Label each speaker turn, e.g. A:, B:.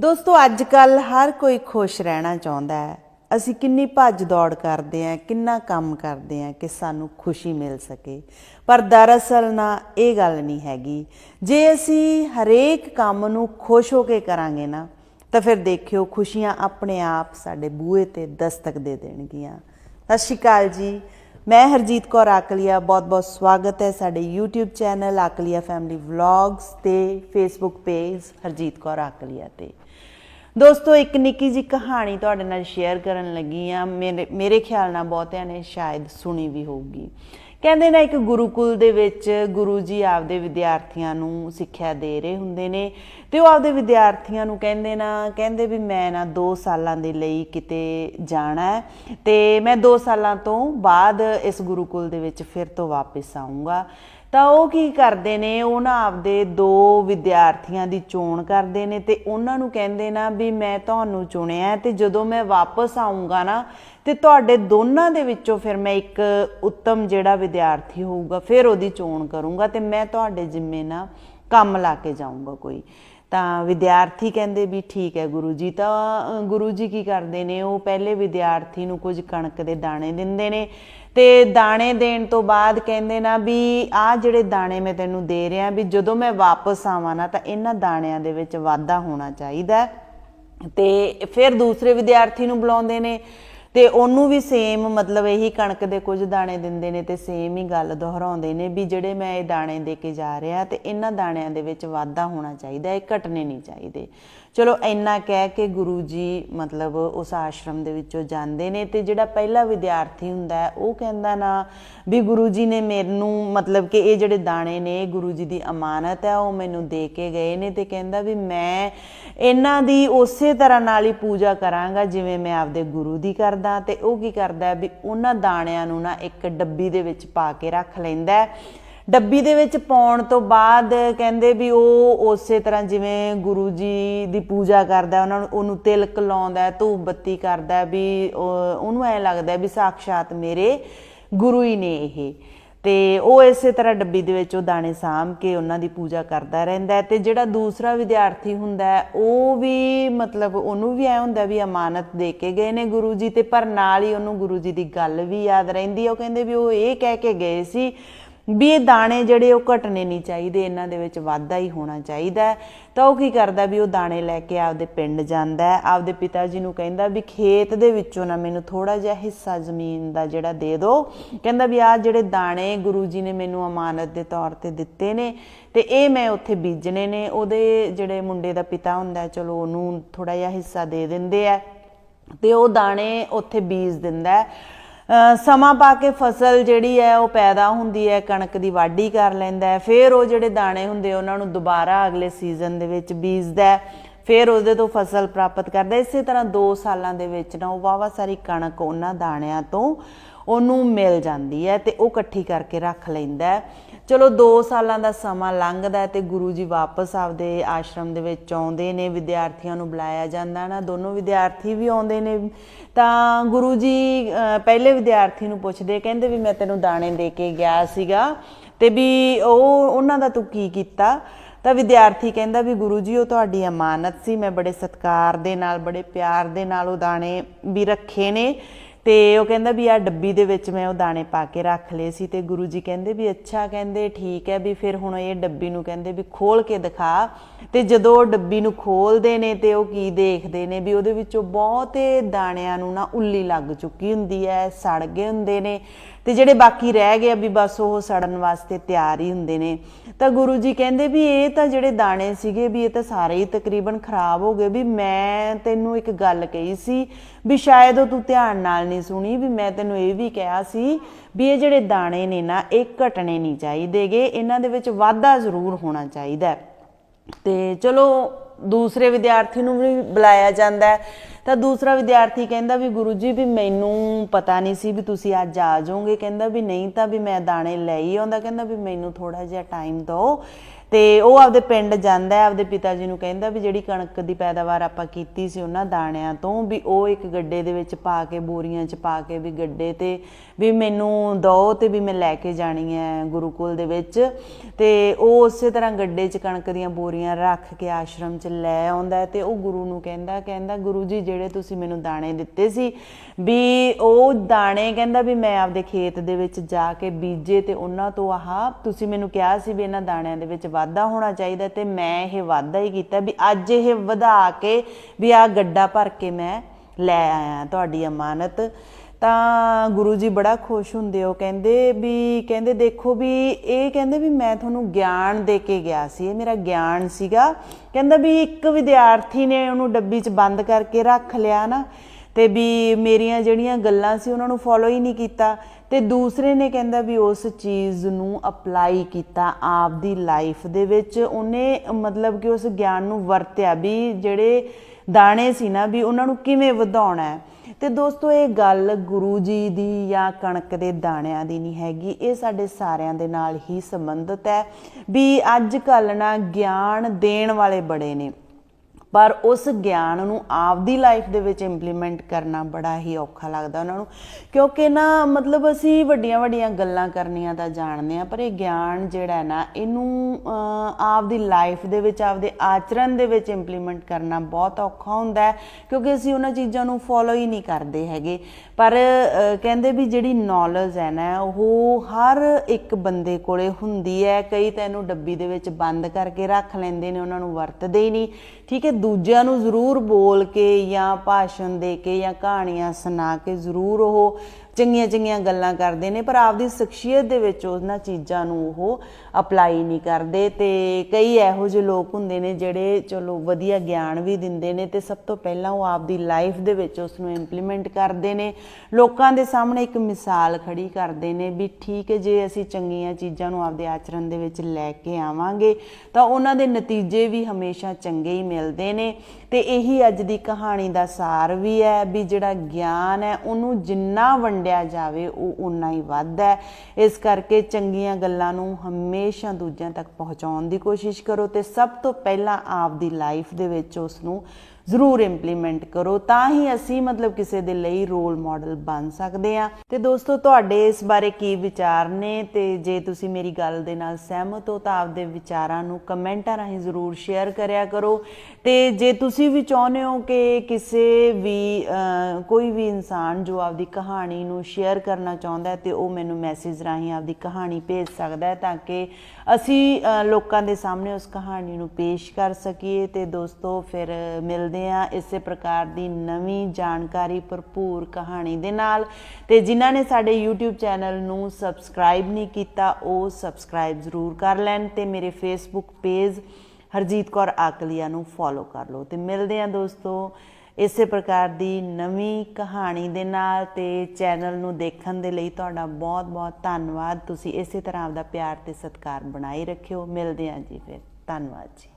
A: ਦੋਸਤੋ ਅੱਜ ਕੱਲ ਹਰ ਕੋਈ ਖੁਸ਼ ਰਹਿਣਾ ਚਾਹੁੰਦਾ ਹੈ। ਅਸੀਂ ਕਿੰਨੀ ਭੱਜ ਦੌੜ ਕਰਦੇ ਆਂ ਕਿੰਨਾ ਕੰਮ ਕਰਦੇ ਆਂ ਕਿ ਸਾਨੂੰ ਖੁਸ਼ੀ ਮਿਲ ਸਕੇ। ਪਰ ਦਰਅਸਲ ਨਾ, ਇਹ ਗੱਲ ਨਹੀਂ ਹੈਗੀ। ਜੇ ਅਸੀਂ ਹਰੇਕ ਕੰਮ ਨੂੰ ਖੁਸ਼ ਹੋ ਕੇ ਕਰਾਂਗੇ ਨਾ, ਤਾਂ ਫਿਰ ਦੇਖਿਓ, ਖੁਸ਼ੀਆਂ ਆਪਣੇ ਆਪ ਸਾਡੇ ਬੂਹੇ ਤੇ ਦਸਤਕ ਦੇ ਦੇਣਗੀਆਂ। ਸਤਿ ਸ਼੍ਰੀ ਅਕਾਲ ਜੀ। ਮੈਂ ਹਰਜੀਤ ਕੌਰ ਆਕਲੀਆ ਬਹੁਤ-ਬਹੁਤ ਸਵਾਗਤ ਹੈ ਸਾਡੇ YouTube channel Aklia family vlogs ਤੇ Facebook ਪੇਜ ਹਰਜੀਤ ਕੌਰ ਆਕਲੀਆ ਤੇ। ਦੋਸਤੋ, ਇੱਕ ਨਿੱਕੀ ਜੀ ਕਹਾਣੀ ਤੁਹਾਡੇ ਨਾਲ ਸ਼ੇਅਰ ਕਰਨ ਲੱਗੀ ਆ ਮੇਰੇ ਮੇਰੇ ਖਿਆਲ ਨਾਲ ਬਹੁਤਿਆਂ ਨੇ ਸ਼ਾਇਦ ਸੁਣੀ ਵੀ ਹੋਊਗੀ। ਕਹਿੰਦੇ ਨਾ ਇੱਕ ਗੁਰੂਕੁਲ ਦੇ ਵਿੱਚ ਗੁਰੂ ਜੀ ਆਪਦੇ ਵਿਦਿਆਰਥੀਆਂ ਨੂੰ ਸਿੱਖਿਆ ਦੇ ਰਹੇ ਹੁੰਦੇ ਨੇ ਤੇ ਉਹ ਆਪਦੇ ਵਿਦਿਆਰਥੀਆਂ ਨੂੰ ਕਹਿੰਦੇ ਨਾ, ਕਹਿੰਦੇ ਵੀ ਮੈਂ ਨਾ 2 ਸਾਲਾਂ ਦੇ ਲਈ ਕਿਤੇ ਜਾਣਾ ਹੈ ਤੇ ਮੈਂ 2 ਸਾਲਾਂ ਤੋਂ ਬਾਅਦ ਇਸ ਗੁਰੂਕੁਲ ਦੇ ਵਿੱਚ ਫਿਰ ਤੋਂ ਵਾਪਸ ਆਉਂਗਾ ਤਾਂ ਉਹ ਕੀ ਕਰਦੇ ਨੇ? ਉਹ ਨਾ ਆਪਦੇ ਦੋ ਵਿਦਿਆਰਥੀਆਂ ਦੀ ਚੋਣ ਕਰਦੇ ਨੇ ਤੇ ਉਹਨਾਂ ਨੂੰ ਕਹਿੰਦੇ ਨਾ ਵੀ ਮੈਂ ਤੁਹਾਨੂੰ ਚੁਣਿਆ ਹੈ ਤੇ ਜਦੋਂ ਮੈਂ ਵਾਪਸ ਆਉਂਗਾ ਨਾ ਤੇ ਤੁਹਾਡੇ ਦੋਨਾਂ ਦੇ ਵਿੱਚੋਂ ਫਿਰ ਮੈਂ ਇੱਕ ਉੱਤਮ ਜਿਹੜਾ ਵਿਦਿਆਰਥੀ ਹੋਊਗਾ, ਫਿਰ ਉਹਦੀ ਚੋਣ ਕਰੂੰਗਾ ਤੇ ਮੈਂ ਤੁਹਾਡੇ ਜਿੰਮੇ ਨਾ ਕੰਮ ਲਾ ਕੇ ਜਾਊਂਗਾ ਕੋਈ। ਤਾਂ ਵਿਦਿਆਰਥੀ ਕਹਿੰਦੇ ਵੀ ਠੀਕ ਹੈ ਗੁਰੂ ਜੀ ਤਾਂ ਗੁਰੂ ਜੀ ਕੀ ਕਰਦੇ ਨੇ? ਉਹ ਪਹਿਲੇ ਵਿਦਿਆਰਥੀ ਨੂੰ ਕੁਝ ਕਣਕ ਦੇ ਦਾਣੇ ਦਿੰਦੇ ਨੇ ਤੇ ਦਾਣੇ ਦੇਣ ਤੋਂ ਬਾਅਦ ਕਹਿੰਦੇ ਨਾ ਵੀ ਆਹ ਜਿਹੜੇ ਦਾਣੇ ਮੈਂ ਤੈਨੂੰ ਦੇ ਰਿਹਾ ਵੀ ਜਦੋਂ ਮੈਂ ਵਾਪਸ ਆਵਾਂ ਨਾ ਤਾਂ ਇਹਨਾਂ ਦਾਣਿਆਂ ਦੇ ਵਿੱਚ ਵਾਧਾ ਹੋਣਾ ਚਾਹੀਦਾ ਤੇ ਫਿਰ ਦੂਸਰੇ ਵਿਦਿਆਰਥੀ ਨੂੰ ਬੁਲਾਉਂਦੇ ਨੇ ਤੇ ਉਹਨੂੰ ਵੀ ਸੇਮ ਮਤਲਬ ਇਹੀ ਕਣਕ ਦੇ ਕੁਝ ਦਾਣੇ ਦਿੰਦੇ ਨੇ ਤੇ ਸੇਮ ਹੀ ਗੱਲ ਦੁਹਰਾਉਂਦੇ ਨੇ ਵੀ ਜਿਹੜੇ ਮੈਂ ਇਹ ਦਾਣੇ ਦੇ ਕੇ ਜਾ ਰਿਹਾ ਤੇ ਇਹਨਾਂ ਦਾਣਿਆਂ ਦੇ ਵਿੱਚ ਵਾਧਾ ਹੋਣਾ ਚਾਹੀਦਾ, ਇਹ ਘਟਨੇ ਨਹੀਂ ਚਾਹੀਦੇ। ਚਲੋ ਇੰਨਾ ਕਹਿ ਕੇ ਗੁਰੂ ਜੀ ਮਤਲਬ ਉਸ ਆਸ਼ਰਮ ਦੇ ਵਿੱਚੋਂ ਜਾਂਦੇ ਨੇ ਤੇ ਜਿਹੜਾ ਪਹਿਲਾ ਵਿਦਿਆਰਥੀ ਹੁੰਦਾ ਉਹ ਕਹਿੰਦਾ ਨਾ ਵੀ ਗੁਰੂ ਜੀ ਨੇ ਮੈਨੂੰ ਮਤਲਬ ਕਿ ਇਹ ਜਿਹੜੇ ਦਾਣੇ ਨੇ, ਗੁਰੂ ਜੀ ਦੀ ਅਮਾਨਤ ਹੈ, ਉਹ ਮੈਨੂੰ ਦੇ ਕੇ ਗਏ ਨੇ ਤੇ ਕਹਿੰਦਾ ਵੀ ਮੈਂ ਇਹਨਾਂ ਦੀ ਉਸੇ ਤਰ੍ਹਾਂ ਨਾਲ ਹੀ ਪੂਜਾ ਕਰਾਂਗਾ ਜਿਵੇਂ ਮੈਂ ਆਪਦੇ ਗੁਰੂ ਦੀ ਕਰਦਾ ਤੇ ਉਹ ਕੀ ਕਰਦਾ ਵੀ ਉਹਨਾਂ ਦਾਣਿਆਂ ਨੂੰ ਨਾ ਇੱਕ ਡੱਬੀ ਦੇ ਵਿੱਚ ਪਾ ਕੇ ਰੱਖ ਲੈਂਦਾ ਡੱਬੀ ਦੇ ਵਿੱਚ ਪਾਉਣ ਤੋਂ ਬਾਅਦ ਕਹਿੰਦੇ ਵੀ ਉਹ ਉਸੇ ਤਰ੍ਹਾਂ ਜਿਵੇਂ ਗੁਰੂ ਜੀ ਦੀ ਪੂਜਾ ਕਰਦਾ ਉਹਨਾਂ ਨੂੰ ਉਹਨੂੰ ਤਿਲਕ ਲਾਉਂਦਾ ਧੂਪ ਬੱਤੀ ਕਰਦਾ ਵੀ ਉਹਨੂੰ ਐ ਲੱਗਦਾ ਵੀ ਸਾਖਸ਼ਾਤ ਮੇਰੇ ਗੁਰੂ ਹੀ ਨੇ ਇਹ। ਤੇ ਉਹ ਇਸੇ ਤਰ੍ਹਾਂ ਡੱਬੀ ਦੇ ਵਿੱਚ ਉਹ ਦਾਣੇ ਸਾਂਭ ਕੇ ਉਹਨਾਂ ਦੀ ਪੂਜਾ ਕਰਦਾ ਰਹਿੰਦਾ ਹੈ ਤੇ ਜਿਹੜਾ ਦੂਸਰਾ ਵਿਦਿਆਰਥੀ ਹੁੰਦਾ ਉਹ ਵੀ ਮਤਲਬ ਉਹਨੂੰ ਵੀ ਐ ਹੁੰਦਾ ਵੀ ਅਮਾਨਤ ਦੇ ਕੇ ਗਏ ਨੇ ਗੁਰੂ ਜੀ ਤੇ ਪਰ ਨਾਲ ਹੀ ਉਹਨੂੰ ਗੁਰੂ ਜੀ ਦੀ ਗੱਲ ਵੀ ਯਾਦ ਰਹਿੰਦੀ ਹੈ। ਉਹ ਕਹਿੰਦੇ ਵੀ ਉਹ ਇਹ ਕਹਿ ਕੇ ਗਏ ਸੀ ਵੀ ਇਹ ਦਾਣੇ ਜਿਹੜੇ ਉਹ ਘਟਨੇ ਨਹੀਂ ਚਾਹੀਦੇ, ਇਹਨਾਂ ਦੇ ਵਿੱਚ ਵਾਧਾ ਹੀ ਹੋਣਾ ਚਾਹੀਦਾ ਤਾਂ ਉਹ ਕੀ ਕਰਦਾ ਵੀ ਉਹ ਦਾਣੇ ਲੈ ਕੇ ਆਪਦੇ ਪਿੰਡ ਜਾਂਦਾ ਆਪਦੇ ਪਿਤਾ ਜੀ ਨੂੰ ਕਹਿੰਦਾ ਵੀ ਖੇਤ ਦੇ ਵਿੱਚੋਂ ਨਾ ਮੈਨੂੰ ਥੋੜਾ ਜਿਹਾ ਹਿੱਸਾ ਜ਼ਮੀਨ ਦਾ ਜਿਹੜਾ ਦੇ ਦਿਓ ਕਹਿੰਦਾ ਵੀ ਆਹ ਜਿਹੜੇ ਦਾਣੇ ਗੁਰੂ ਜੀ ਨੇ ਮੈਨੂੰ ਅਮਾਨਤ ਦੇ ਤੌਰ ਤੇ ਦਿੱਤੇ ਨੇ ਤੇ ਇਹ ਮੈਂ ਉੱਥੇ ਬੀਜਣੇ ਨੇ। ਉਹਦੇ ਜਿਹੜੇ ਮੁੰਡੇ ਦਾ ਪਿਤਾ ਹੁੰਦਾ ਚਲੋ ਉਹਨੂੰ ਥੋੜਾ ਜਿਹਾ ਹਿੱਸਾ ਦੇ ਦਿੰਦੇ ਆ ਤੇ ਉਹ ਦਾਣੇ ਉੱਥੇ ਬੀਜ ਦਿੰਦਾ ਹੈ। ਸਮਾਂ ਪਾ ਕੇ ਫਸਲ ਜਿਹੜੀ ਹੈ ਉਹ ਪੈਦਾ ਹੁੰਦੀ ਹੈ, ਕਣਕ ਦੀ ਵਾਢੀ ਕਰ ਲੈਂਦਾ ਹੈ, ਫਿਰ ਉਹ ਜਿਹੜੇ ਦਾਣੇ ਹੁੰਦੇ ਉਹਨਾਂ ਨੂੰ ਦੁਬਾਰਾ ਅਗਲੇ ਸੀਜ਼ਨ ਦੇ ਵਿੱਚ ਬੀਜਦਾ ਹੈ। ਫਿਰ ਉਹਦੇ ਤੋਂ ਫਸਲ ਪ੍ਰਾਪਤ ਕਰਦਾ। ਇਸੇ ਤਰ੍ਹਾਂ 2 ਸਾਲਾਂ ਦੇ ਵਿੱਚ ਨਾ ਉਹ ਵਾਵਾ ਸਾਰੀ ਕਣਕ ਉਹਨਾਂ ਦਾਣਿਆਂ ਤੋਂ ਉਹਨੂੰ ਮਿਲ ਜਾਂਦੀ ਹੈ ਤੇ ਉਹ ਇਕੱਠੀ ਕਰਕੇ ਰੱਖ ਲੈਂਦਾ ਚਲੋ 2 ਸਾਲਾਂ ਦਾ ਸਮਾਂ ਲੰਘਦਾ ਹੈ ਤੇ ਗੁਰੂ ਜੀ ਵਾਪਸ ਆਪਦੇ ਆਸ਼ਰਮ ਦੇ ਵਿੱਚ ਆਉਂਦੇ ਨੇ, ਵਿਦਿਆਰਥੀਆਂ ਨੂੰ ਬੁਲਾਇਆ ਜਾਂਦਾ ਨਾ, ਦੋਨੋਂ ਵਿਦਿਆਰਥੀ ਵੀ ਆਉਂਦੇ ਨੇ। ਤਾਂ ਗੁਰੂ ਜੀ ਪਹਿਲੇ ਵਿਦਿਆਰਥੀ ਨੂੰ ਪੁੱਛਦੇ, ਕਹਿੰਦੇ ਵੀ ਮੈਂ ਤੈਨੂੰ ਦਾਣੇ ਦੇ ਕੇ ਗਿਆ ਸੀਗਾ ਤੇ ਵੀ ਉਹ, ਉਹਨਾਂ ਦਾ ਤੂੰ ਕੀ ਕੀਤਾ? ਤਾਂ ਵਿਦਿਆਰਥੀ ਕਹਿੰਦਾ ਵੀ ਗੁਰੂ ਜੀ, ਉਹ ਤੁਹਾਡੀ ਅਮਾਨਤ ਸੀ, ਮੈਂ ਬੜੇ ਸਤਿਕਾਰ ਦੇ ਨਾਲ, ਬੜੇ ਪਿਆਰ ਦੇ ਨਾਲ ਉਹ ਦਾਣੇ ਵੀ ਰੱਖੇ ਨੇ। ਤੇ ਉਹ ਕਹਿੰਦਾ ਵੀ ਆ ਡੱਬੀ ਦੇ ਵਿੱਚ ਮੈਂ ਉਹ ਦਾਣੇ ਪਾ ਕੇ ਰੱਖ ਲਏ ਸੀ ਤੇ ਗੁਰੂ ਜੀ ਕਹਿੰਦੇ ਵੀ ਅੱਛਾ, ਕਹਿੰਦੇ ਠੀਕ ਹੈ ਵੀ ਫਿਰ ਹੁਣ ਇਹ ਡੱਬੀ ਨੂੰ ਕਹਿੰਦੇ ਵੀ ਖੋਲ ਕੇ ਦਿਖਾ। ਤੇ ਜਦੋਂ ਉਹ ਡੱਬੀ ਨੂੰ ਖੋਲਦੇ ਨੇ ਤੇ ਉਹ ਕੀ ਦੇਖਦੇ ਨੇ ਵੀ ਉਹਦੇ ਵਿੱਚੋਂ ਬਹੁਤੇ ਦਾਣਿਆਂ ਨੂੰ ਨਾ ਉੱਲੀ ਲੱਗ ਚੁੱਕੀ ਹੁੰਦੀ ਹੈ, ਸੜ ਗਏ ਹੁੰਦੇ ਨੇ। ਤੇ ਜਿਹੜੇ ਬਾਕੀ ਰਹਿ ਗਏ ਆ ਵੀ ਬਸ ਉਹ ਸੜਨ ਵਾਸਤੇ ਤਿਆਰ ਹੀ ਹੁੰਦੇ ਨੇ। ਤਾਂ ਗੁਰੂ ਜੀ ਕਹਿੰਦੇ ਵੀ ਇਹ ਤਾਂ ਜਿਹੜੇ ਦਾਣੇ ਸੀਗੇ ਵੀ ਇਹ ਤਾਂ ਸਾਰੇ ਹੀ ਤਕਰੀਬਨ ਖਰਾਬ ਹੋ ਗਏ। ਵੀ ਮੈਂ ਤੈਨੂੰ ਇੱਕ ਗੱਲ ਕਹੀ ਸੀ ਵੀ ਸ਼ਾਇਦ ਉਹ ਤੂੰ ਧਿਆਨ ਨਾਲ ਨਹੀਂ ਸੁਣੀ। ਵੀ ਮੈਂ ਤੈਨੂੰ ਇਹ ਵੀ ਕਿਹਾ ਸੀ ਵੀ ਇਹ ਜਿਹੜੇ ਦਾਣੇ ਨੇ ਨਾ, ਇਹ ਘਟਣੇ ਨਹੀਂ ਚਾਹੀਦੇਗੇ। ਇਹਨਾਂ ਦੇ ਵਿੱਚ ਵਾਧਾ ਜ਼ਰੂਰ ਹੋਣਾ ਚਾਹੀਦਾ ਹੈ। ਤੇ ਚਲੋ ਦੂਸਰੇ ਵਿਦਿਆਰਥੀ ਨੂੰ ਵੀ ਬੁਲਾਇਆ ਜਾਂਦਾ ਤਾਂ ਦੂਸਰਾ ਵਿਦਿਆਰਥੀ ਕਹਿੰਦਾ ਵੀ ਗੁਰੂ ਜੀ, ਵੀ ਮੈਨੂੰ ਪਤਾ ਨਹੀਂ ਸੀ ਵੀ ਤੁਸੀਂ ਅੱਜ ਆ ਜਾਓਗੇ। ਕਹਿੰਦਾ ਵੀ ਨਹੀਂ ਤਾਂ ਵੀ ਮੈਂ ਦਾਣੇ ਲੈ ਹੀ ਆਉਂਦਾ। ਕਹਿੰਦਾ ਵੀ ਮੈਨੂੰ ਥੋੜਾ ਜਿਹਾ ਟਾਈਮ ਦਿਓ। ਤੇ ਉਹ ਆਪਦੇ ਪਿੰਡ ਜਾਂਦਾ ਹੈ, ਆਪਦੇ ਪਿਤਾ ਜੀ ਨੂੰ ਕਹਿੰਦਾ ਵੀ ਜਿਹੜੀ ਕਣਕ ਦੀ ਪੈਦਾਵਾਰ ਆਪਾਂ ਕੀਤੀ ਸੀ ਉਹਨਾਂ ਦਾਣਿਆਂ ਤੋਂ, ਵੀ ਉਹ ਇੱਕ ਗੱਡੇ ਦੇ ਵਿੱਚ ਪਾ ਕੇ, ਬੋਰੀਆਂ 'ਚ ਪਾ ਕੇ ਵੀ ਗੱਡੇ ਤੇ ਵੀ ਮੈਨੂੰ ਦੋ ਤੇ ਵੀ ਮੈਂ ਲੈ ਕੇ ਜਾਣੀ ਹੈ ਗੁਰੂਕੁਲ ਦੇ ਵਿੱਚ। ਤੇ ਉਹ ਉਸੇ ਤਰ੍ਹਾਂ ਗੱਡੇ 'ਚ ਕਣਕ ਦੀਆਂ ਬੋਰੀਆਂ ਰੱਖ ਕੇ ਆਸ਼ਰਮ 'ਚ ਲੈ ਆਉਂਦਾ ਹੈ ਤੇ ਉਹ ਗੁਰੂ ਨੂੰ ਕਹਿੰਦਾ ਕਹਿੰਦਾ, ਗੁਰੂ ਜੀ, ਜਿਹੜੇ ਤੁਸੀਂ ਮੈਨੂੰ ਦਾਣੇ ਦਿੱਤੇ ਸੀ, ਵੀ ਉਹ ਦਾਣੇ ਕਹਿੰਦਾ ਵੀ ਮੈਂ ਆਪਦੇ ਖੇਤ ਦੇ ਵਿੱਚ ਜਾ ਕੇ ਬੀਜੇ ਤੇ ਉਹਨਾਂ ਤੋਂ ਆਹ ਤੁਸੀਂ ਮੈਨੂੰ ਕਿਹਾ ਸੀ ਵੀ ਇਹਨਾਂ ਦਾਣਿਆਂ ਦੇ ਵਿੱਚ ਵਾਧਾ ਹੋਣਾ ਚਾਹੀਦਾ ਤੇ ਮੈਂ ਇਹ ਵਾਧਾ ਹੀ ਕੀਤਾ ਵੀ ਅੱਜ ਇਹ ਵਧਾ ਕੇ ਵੀ ਆ ਗੱਡਾ ਭਰ ਕੇ ਮੈਂ ਲੈ ਆਇਆ ਤੁਹਾਡੀ ਅਮਾਨਤ। ਤਾਂ ਗੁਰੂ ਜੀ ਬੜਾ ਖੁਸ਼ ਹੁੰਦੇ ਉਹ ਕਹਿੰਦੇ ਵੀ, ਕਹਿੰਦੇ ਦੇਖੋ ਵੀ ਇਹ ਕਹਿੰਦੇ ਵੀ ਮੈਂ ਤੁਹਾਨੂੰ ਗਿਆਨ ਦੇ ਕੇ ਗਿਆ ਸੀ, ਇਹ ਮੇਰਾ ਗਿਆਨ ਸੀਗਾ। ਕਹਿੰਦਾ ਵੀ ਇੱਕ ਵਿਦਿਆਰਥੀ ਨੇ ਉਹਨੂੰ ਡੱਬੀ 'ਚ ਬੰਦ ਕਰਕੇ ਰੱਖ ਲਿਆ ਨਾ, ਤੇ ਵੀ ਮੇਰੀਆਂ ਜਿਹੜੀਆਂ ਗੱਲਾਂ ਸੀ ਉਹਨਾਂ ਨੂੰ ਫੋਲੋ ਹੀ ਨਹੀਂ ਕੀਤਾ। ਤੇ ਦੂਸਰੇ ਨੇ ਕਹਿੰਦਾ ਵੀ ਉਸ ਚੀਜ਼ ਨੂੰ ਅਪਲਾਈ ਕੀਤਾ ਆਪ ਦੀ ਲਾਈਫ ਦੇ ਵਿੱਚ। ਉਹਨੇ ਮਤਲਬ ਕਿ ਉਸ ਗਿਆਨ ਨੂੰ ਵਰਤਿਆ ਵੀ ਜਿਹੜੇ ਦਾਣੇ ਸੀ ਨਾ ਵੀ ਉਹਨਾਂ ਨੂੰ ਕਿਵੇਂ ਵਧਾਉਣਾ ਹੈ। ਤੇ ਦੋਸਤੋ, ਇਹ ਗੱਲ ਗੁਰੂ ਜੀ ਦੀ ਜਾਂ ਕਣਕ ਦੇ ਦਾਣਿਆਂ ਦੀ ਨਹੀਂ ਹੈਗੀ। ਇਹ ਸਾਡੇ ਸਾਰਿਆਂ ਦੇ ਨਾਲ ਹੀ ਸੰਬੰਧਿਤ ਹੈ ਵੀ ਅੱਜ ਕੱਲ ਨਾ ਗਿਆਨ ਦੇਣ ਵਾਲੇ ਬੜੇ ਨੇ। ਪਰ ਉਸ ਗਿਆਨ ਨੂੰ ਆਪਦੀ ਲਾਈਫ ਦੇ ਵਿੱਚ ਇੰਪਲੀਮੈਂਟ ਕਰਨਾ ਬੜਾ ਹੀ ਔਖਾ ਲੱਗਦਾ ਉਹਨਾਂ ਨੂੰ। ਕਿਉਂਕਿ ਨਾ, ਮਤਲਬ ਅਸੀਂ ਵੱਡੀਆਂ ਵੱਡੀਆਂ ਗੱਲਾਂ ਕਰਨੀਆਂ ਤਾਂ ਜਾਣਦੇ ਆ ਪਰ ਇਹ ਗਿਆਨ ਜਿਹੜਾ ਨਾ, ਇਹਨੂੰ ਆਪਦੀ ਲਾਈਫ ਦੇ ਵਿੱਚ, ਆਪਦੇ ਆਚਰਣ ਦੇ ਵਿੱਚ ਇੰਪਲੀਮੈਂਟ ਕਰਨਾ ਬਹੁਤ ਔਖਾ ਹੁੰਦਾ ਹੈ, ਕਿਉਂਕਿ ਅਸੀਂ ਉਹਨਾਂ ਚੀਜ਼ਾਂ ਨੂੰ ਫੋਲੋ ਹੀ ਨਹੀਂ ਕਰਦੇ ਹੈਗੇ। ਪਰ ਕਹਿੰਦੇ ਵੀ ਜਿਹੜੀ ਨੌਲੇਜ ਹੈ ਨਾ, ਉਹ ਹਰ ਇੱਕ ਬੰਦੇ ਕੋਲੇ ਹੁੰਦੀ ਹੈ। ਕਈ ਤਾਂ ਇਹਨੂੰ ਡੱਬੀ ਦੇ ਵਿੱਚ ਬੰਦ ਕਰਕੇ ਰੱਖ ਲੈਂਦੇ ਨੇ, ਉਹਨਾਂ ਨੂੰ ਵਰਤਦੇ ਹੀ ਨਹੀਂ। ਠੀਕ ਹੈ ਦੂਜਿਆਂ ਨੂੰ ਜ਼ਰੂਰ ਬੋਲ ਕੇ ਜਾਂ ਭਾਸ਼ਣ ਦੇ ਕੇ ਜਾਂ ਕਹਾਣੀਆਂ ਸੁਣਾ ਕੇ ਜ਼ਰੂਰ ਉਹ ਚੰਗੀਆਂ ਚੰਗੀਆਂ ਗੱਲਾਂ ਕਰਦੇ ਨੇ, ਪਰ ਆਪਦੀ ਸ਼ਖਸੀਅਤ ਦੇ ਵਿੱਚ ਉਹਨਾਂ ਚੀਜ਼ਾਂ ਨੂੰ ਉਹ ਅਪਲਾਈ ਨਹੀਂ ਕਰਦੇ ਤੇ ਕਈ ਇਹੋ ਜਿਹੇ ਲੋਕ ਹੁੰਦੇ ਨੇ ਜਿਹੜੇ ਚਲੋ ਵਧੀਆ ਗਿਆਨ ਵੀ ਦਿੰਦੇ ਨੇ ਤੇ ਸਭ ਤੋਂ ਪਹਿਲਾਂ ਉਹ ਆਪਦੀ ਲਾਈਫ ਦੇ ਵਿੱਚ ਉਸ ਨੂੰ ਇੰਪਲੀਮੈਂਟ ਕਰਦੇ ਨੇ। ਲੋਕਾਂ ਦੇ ਸਾਹਮਣੇ ਇੱਕ ਮਿਸਾਲ ਖੜੀ ਕਰਦੇ ਨੇ ਵੀ ਠੀਕ ਹੈ, ਜੇ ਅਸੀਂ ਚੰਗੀਆਂ ਚੀਜ਼ਾਂ ਨੂੰ ਆਪਦੇ ਆਚਰਣ ਦੇ ਵਿੱਚ ਲੈ ਕੇ ਆਵਾਂਗੇ, ਤਾਂ ਉਹਨਾਂ ਦੇ ਨਤੀਜੇ ਵੀ ਹਮੇਸ਼ਾ ਚੰਗੇ ਹੀ ਮਿਲਦੇ ਨੇ। ਤੇ ਇਹੀ ਅੱਜ ਦੀ ਕਹਾਣੀ ਦਾ ਸਾਰ ਵੀ ਹੈ ਵੀ ਜਿਹੜਾ ਗਿਆਨ ਹੈ, ਉਹਨੂੰ ਜਿੰਨਾ ਵੰਡ ਵੰਡਿਆ ਜਾਵੇ, ਉਹ ਉਨਾ ਹੀ ਵੱਧ ਹੈ। ਇਸ ਕਰਕੇ ਚੰਗੀਆਂ ਗੱਲਾਂ ਨੂੰ ਹਮੇਸ਼ਾ ਦੂਜਿਆਂ ਤੱਕ ਪਹੁੰਚਾਉਣ ਦੀ ਕੋਸ਼ਿਸ਼ ਕਰੋ ਤੇ ਸਭ ਤੋਂ ਪਹਿਲਾਂ ਆਪ ਦੀ ਲਾਈਫ ਦੇ ਵਿੱਚ ਉਸ ਨੂੰ ਜ਼ਰੂਰ ਇੰਪਲੀਮੈਂਟ ਕਰੋ, ਤਾਂ ਹੀ ਅਸੀਂ ਮਤਲਬ ਕਿਸੇ ਦੇ ਲਈ ਰੋਲ ਮਾਡਲ ਬਣ ਸਕਦੇ ਆ ਤੇ ਦੋਸਤੋ, ਤੁਹਾਡੇ ਇਸ ਬਾਰੇ ਕੀ ਵਿਚਾਰ ਨੇ? ਤੇ ਜੇ ਤੁਸੀਂ ਮੇਰੀ ਗੱਲ ਦੇ ਨਾਲ ਸਹਿਮਤ ਹੋ, ਤਾਂ ਆਪਦੇ ਵਿਚਾਰਾਂ ਨੂੰ ਕਮੈਂਟਾਂ ਰਾਹੀਂ ਜ਼ਰੂਰ ਸ਼ੇਅਰ ਕਰਿਆ ਕਰੋ। ਤੇ ਜੇ ਤੁਸੀਂ ਵੀ ਚਾਹੁੰਦੇ ਹੋ ਕਿ ਕਿਸੇ ਵੀ ਕੋਈ ਵੀ ਇਨਸਾਨ ਜੋ ਆਪਦੀ ਕਹਾਣੀ ਨੂੰ ਸ਼ੇਅਰ ਕਰਨਾ ਚਾਹੁੰਦਾ ਹੈ, ਤੇ ਉਹ ਮੈਨੂੰ ਮੈਸੇਜ ਰਾਹੀਂ ਆਪਦੀ ਕਹਾਣੀ ਭੇਜ ਸਕਦਾ ਹੈ, ਤਾਂ ਕਿ ਅਸੀਂ ਲੋਕਾਂ ਦੇ ਸਾਹਮਣੇ ਉਸ ਕਹਾਣੀ ਨੂੰ ਪੇਸ਼ ਕਰ ਸਕੀਏ। ਤੇ ਦੋਸਤੋ, ਫਿਰ ਮਿਲਦੇ ਆ, ਇਸੇ ਪ੍ਰਕਾਰ ਦੀ ਨਵੀਂ ਜਾਣਕਾਰੀ, ਭਰਪੂਰ ਕਹਾਣੀ ਦੇ ਨਾਲ। ਤੇ ਜਿਨ੍ਹਾਂ ਨੇ ਸਾਡੇ YouTube ਚੈਨਲ ਨੂੰ ਸਬਸਕ੍ਰਾਈਬ ਨਹੀਂ ਕੀਤਾ, ਉਹ ਸਬਸਕ੍ਰਾਈਬ ਜ਼ਰੂਰ ਕਰ ਲੈਣ ਤੇ ਮੇਰੇ Facebook ਪੇਜ ਹਰਜੀਤ ਕੌਰ ਆਕਲੀਆ ਨੂੰ ਫੋਲੋ ਕਰ ਲਓ। ਤੇ ਮਿਲਦੇ ਆ ਦੋਸਤੋ ਇਸੇ ਪ੍ਰਕਾਰ ਦੀ ਨਵੀਂ ਕਹਾਣੀ ਦੇ ਨਾਲ ਤੇ ਚੈਨਲ ਨੂੰ ਦੇਖਣ ਦੇ ਲਈ ਤੁਹਾਡਾ ਬਹੁਤ ਬਹੁਤ ਧੰਨਵਾਦ। ਤੁਸੀਂ ਇਸੇ ਤਰ੍ਹਾਂ ਆਪਦਾ ਪਿਆਰ ਤੇ ਸਤਿਕਾਰ ਬਣਾਈ ਰੱਖਿਓ। ਮਿਲਦੇ ਹਾਂ ਜੀ ਫਿਰ। ਧੰਨਵਾਦ ਜੀ।